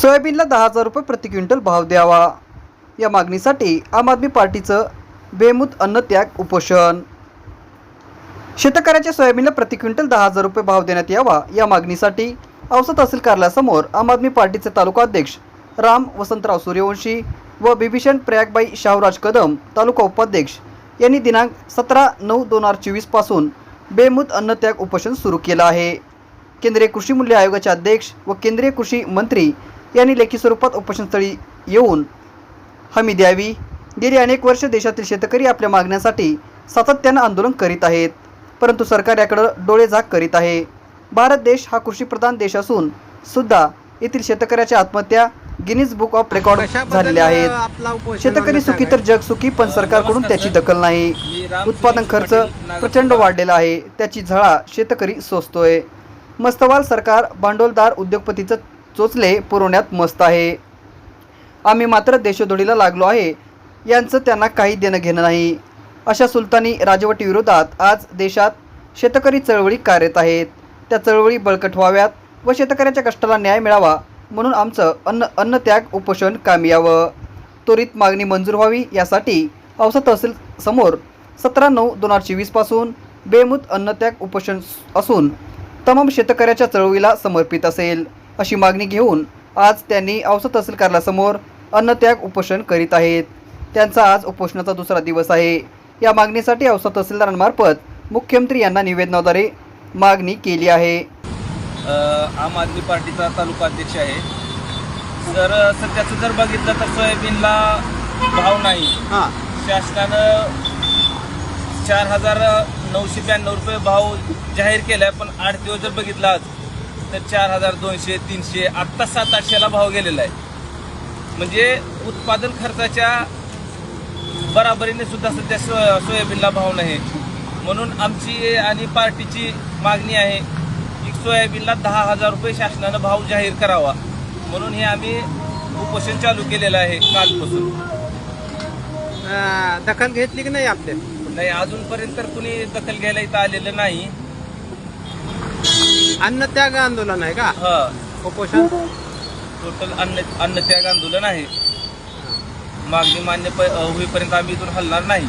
सोयाबीनला दहा हजार रुपये प्रति क्विंटल भाव द्यावा. या मागणीसाठी आम आदमी पार्टीचं बेमुत अन्नत्याग उपोषण. शेतकऱ्याच्या सोयाबीनला प्रति क्विंटल दहा हजार रुपये भाव देण्यात यावा या मागणीसाठी औसा तहसील कार्यालयासमोर आम आदमी पार्टीचे तालुका अध्यक्ष राम वसंतराव सूर्यवंशी व बिभीषण प्रयागबाई शाहूराज कदम तालुका उपाध्यक्ष यांनी दिनांक सतरा नऊ दोन हजार चोवीसपासून बेमुत अन्नत्याग उपोषण सुरू केलं आहे. केंद्रीय कृषी मूल्य आयोगाचे अध्यक्ष व केंद्रीय कृषी मंत्री यांनी लेखी स्वरूपात उपोषणस्थळी येऊन हमी द्यावी. गेली अनेक वर्ष देशातील शेतकरी आपल्या मागण्यांसाठी सातत्यानं आंदोलन करीत आहेत. परंतु सरकार याकडं डोळेझाक करीत आहे. भारत देश हा कृषीप्रधान देश असून सुद्धा येथील शेतकऱ्याच्या आत्महत्या गिनीज बुक ऑफ रेकॉर्ड झालेल्या आहेत. शेतकरी सुखी तर जग सुखी पण सरकारकडून त्याची दखल नाही. उत्पादन खर्च प्रचंड वाढलेला आहे. त्याची झळा शेतकरी सोसतोय. मस्तवाल सरकार भांडवलदार उद्योगपतीचं चोचले पुरवण्यात मस्त आहे. आम्ही मात्र देशोधडीला लागलो आहे. यांचं त्यांना काही देणं घेणं नाही. अशा सुलतानी राजवटीविरोधात आज देशात शेतकरी चळवळी कार्यरत आहेत. त्या चळवळी बळकट व्हाव्यात व शेतकऱ्याच्या कष्टाला न्याय मिळावा म्हणून आमचं अन्न अन्नत्याग उपोषण कामी यावं. त्वरित मागणी मंजूर व्हावी यासाठी औसा तहसील समोर सतरा नऊ दोन हजार चोवीसपासून बेमुत अन्नत्याग उपोषण असून तमाम शेतकऱ्याच्या चळवळीला समर्पित असेल. अशी मागणी घेऊन आज त्यांनी औसा तहसील कार्यालयासमोर अन्नत्याग उपोषण करीत आहेत. त्यांचा आज उपोषणाचा दुसरा दिवस आहे. या मागणीसाठी औसा तहसीलदारांमार्फत मुख्यमंत्री यांना निवेदनाद्वारे मागणी केली आहे. आम आदमी पार्टीचा तालुका अध्यक्ष आहे. तर सध्याचं जर बघितलं तर सोयाबीनला भाव नाही. हा. शासनानं चार हजार नऊशे ब्याण्णव रुपये भाव जाहीर केला आहे पण आठ दिवस जर बघितला आज तर चार हजार दोनशे तीनशे आत्ता सात आठशेला भाव गेलेला आहे. म्हणजे उत्पादन खर्चाच्या बराबरीने सुद्धा सध्या सो सोयाबीनला भाव नाही. म्हणून आमची आणि पार्टीची मागणी आहे की सोयाबीनला दहा हजार रुपये शासनानं भाव जाहीर करावा. म्हणून हे आम्ही उपोषण चालू केलेलं आहे कालपासून. दखल घेतली की नाही आपल्या? नाही अजूनपर्यंत तर कुणी दखल घ्यायला इथं आलेलं नाही. अन्नत्याग आंदोलन आहे का? हा. उपोषण टोटल अन्न अन्नत्याग आंदोलन आहे. मागणी मान्य प- होईपर्यंत आम्ही इथून हलणार नाही.